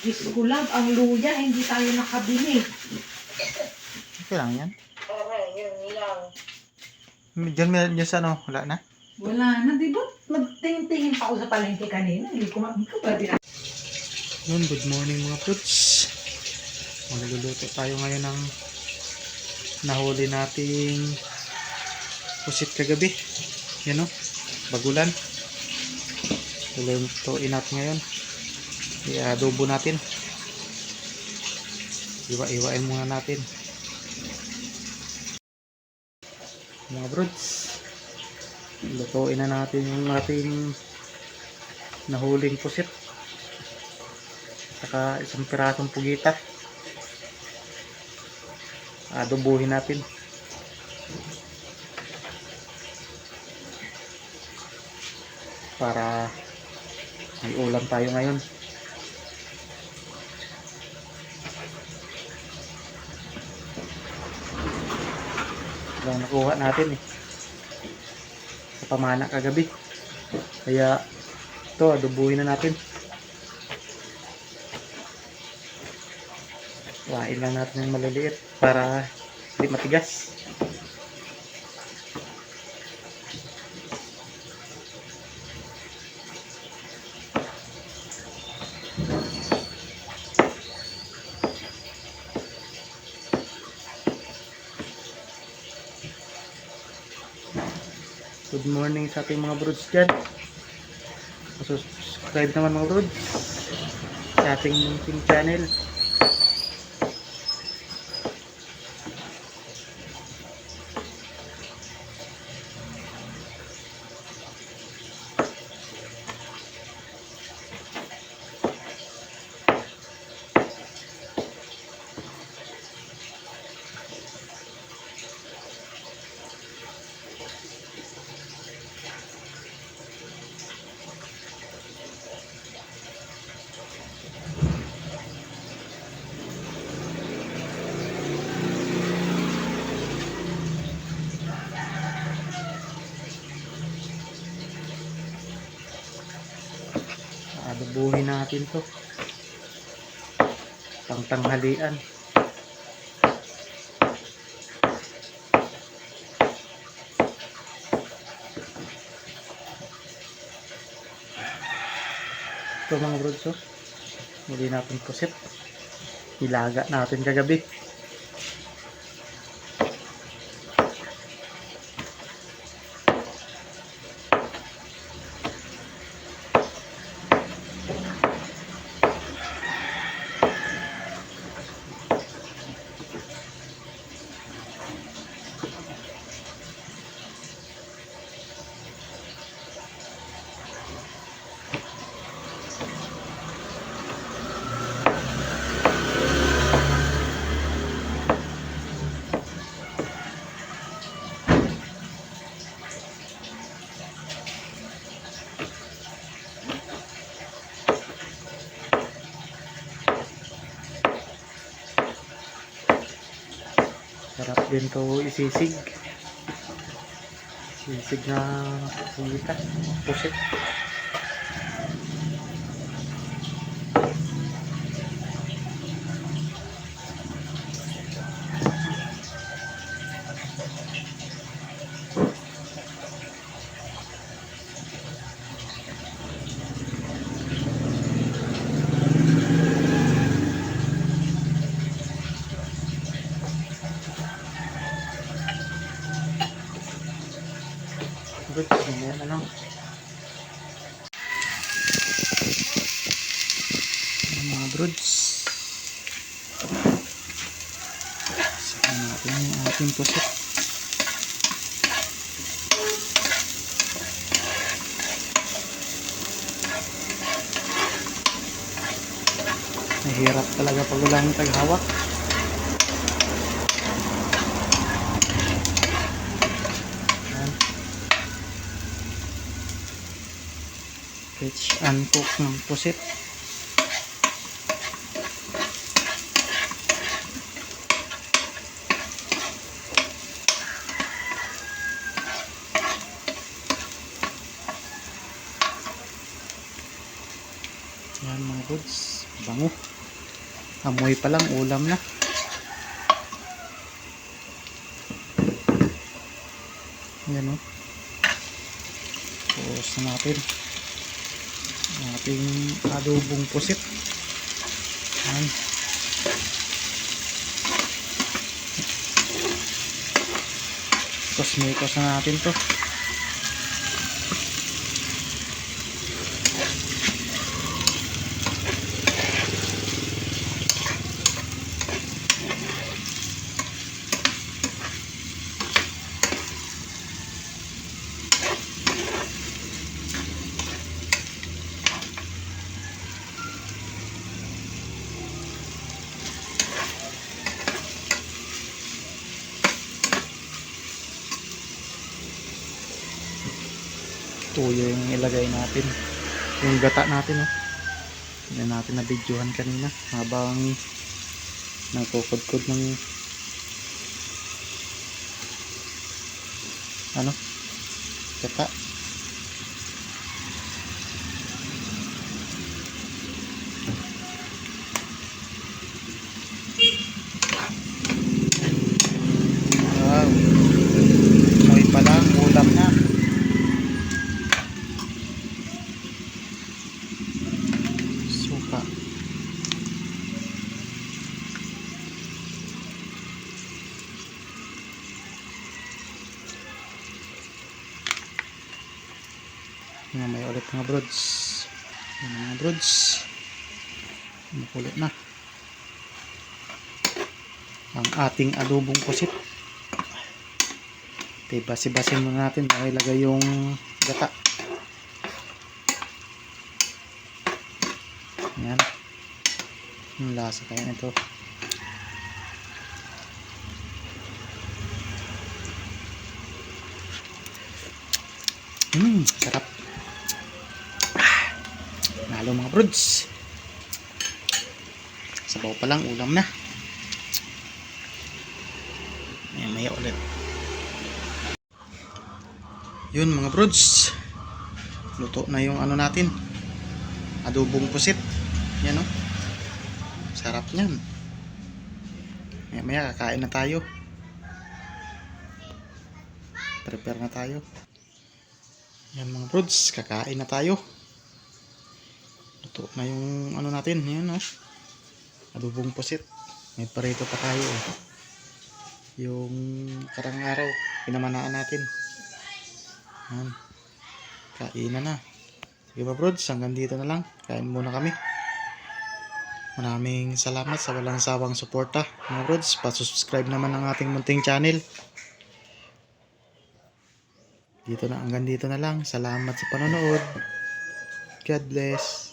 Diyos ko lang, ang luya, hindi tayo nakabili. Okay lang yan. Oo, yun lang. Diyan, may- diyan sa ano, wala na. Wala na, di ba? Nagtingin-tingin pa ako sa palengke kanina. Hindi ko ma... Hindi ko ba din Yun, good morning mga puts. Magluluto tayo ngayon ng nahuli nating pusit kagabi. Yan o, bagulan. Lulutuin natin ngayon. I-adobo natin. Iwa-iwain muna natin. Mga brods, lutuin na natin yung ating nahuling pusit saka isang pirasong pugita adobuhin natin para may ulam tayo ngayon lang nakuha natin eh. Sa pamana kagabi. Kaya ito adobuhin na natin. Wain lang natin ng maliliit para hindi matigas. Good morning sa ating mga brods dyan. Subscribe naman mga brods sa ating channel. Adobuhin natin to. Pang tanghalian. Ito mga brods oh. Muli natin pusit. Ilaga natin kagabi. Sarap din to isisig. Sisig na pulita. Pusit. Good. Ganyan na lang. Ayan, mga brods. Saka natin yung ating pusit. Mahirap talaga pag wala yung taghawak. Rich and cook ng pusit. Yan mga goods. Bango. Amoy pa lang, ulam na. Ayan o. Puos na natin. Ating adobong pusit. Ayan. Tapos may na natin to. Tuyo yung ilagay natin. Yung gata natin oh. hindi natin na videohan kanina habang nagkukudkod ng ano? Gata wow Moy pa lang ulam na suka may ulit mga brods Yan mga brods makulit na ang ating adobong kusit Okay, basi-basin muna natin bago ilagay yung gata Yan. Ang lasa kaya nito. Hmm, sarap. Nalo mga brods. Sabaw pa lang, ulam na. Maya maya ulit. Yun mga brods. Luto na yung ano natin. Adobong pusit. Yan o. Sarap niyan. Maya maya kakain na tayo. Prepare na tayo. Yan mga brods, kakain na tayo. Luto na yung ano natin, yan o. Adobong pusit. May parito pa tayo eh. Yung karang araw, pinamanaan natin. Yan. Kainan na. Sige ba brods, hanggang dito na lang. Kain muna kami. Maraming salamat sa walang sawang suporta. Mga brods, pa-subscribe naman ang ating munting channel. Dito na, hanggang dito na lang. Salamat sa panonood. God bless.